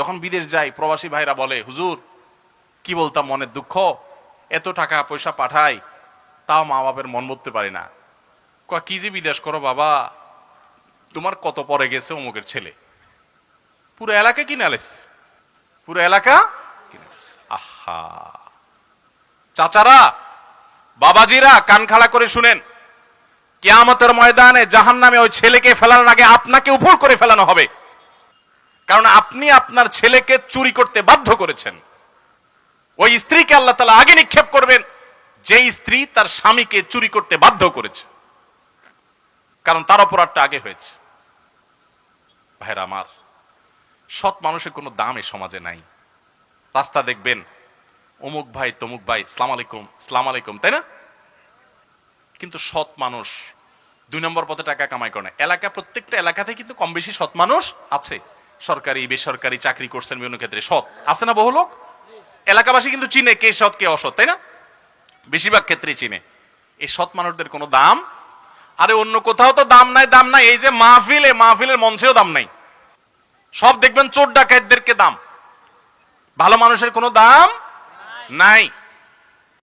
যখন বিদেশ যাই, প্রবাসী ভাইরা বলে, হুজুর, কি বলতাম মনের দুঃখ? এত টাকা পয়সা পাঠাই, তাও মা বাপের মন মরতে পারি না। কি যে বিদেশ করো বাবা? তোমার কত পরে গেছে অমুকের ছেলে? পুরো এলাকা কিনে আলেস পুরো এলাকা কিনে আহা! চাচারা, বাবাজিরা, কান খাড়া করে শুনেন, কেয়ামতের ময়দানে জাহান নামে ওই ছেলেকে ফেলানোর আগে আপনাকে উপর করে ফেলানো হবে। কারণ আপনি আপনার ছেলেকে চুরি করতে বাধ্য করেছেন। ওই স্ত্রীকে আল্লাহ তালা আগে নিক্ষেপ করবেন যে স্ত্রী তার স্বামীকে চুরি করতে বাধ্য করেছে। কারণ তার অপরাধটা আগে হয়েছে। ভাইরা আমার, সৎ মানুষের কোনো দাম এ সমাজে নাই। রাস্তা দেখবেন, অমুক ভাই, তমুক ভাই, সালাম আলাইকুম সালাম আলাইকুম, তাই না? কিন্তু সৎ মানুষ, দুই নম্বর পথে টাকা কামাই করে না। এলাকা, প্রত্যেকটা এলাকাতে কিন্তু কম বেশি সৎ মানুষ আছে। সরকারি, বেসরকারি চাকরি করছেন বিভিন্ন ক্ষেত্রে সৎ। আছে না বহু লোক? এলাকাবাসী কিন্তু চিনে কে সৎ, কে অসৎ, তাই না? বেশিরভাগ ক্ষেত্রে চিনে। এই সৎ মানুষদের কোনো দাম? আরে অন্য কোথাও তো দাম নাই দাম নাই। এই যে মাহফিলে, মাহফিলের মঞ্চেও দাম নাই। সব দেখবেন চোর ডাকাতদেরকে দাম। ভালো মানুষের কোনো দাম? নাই।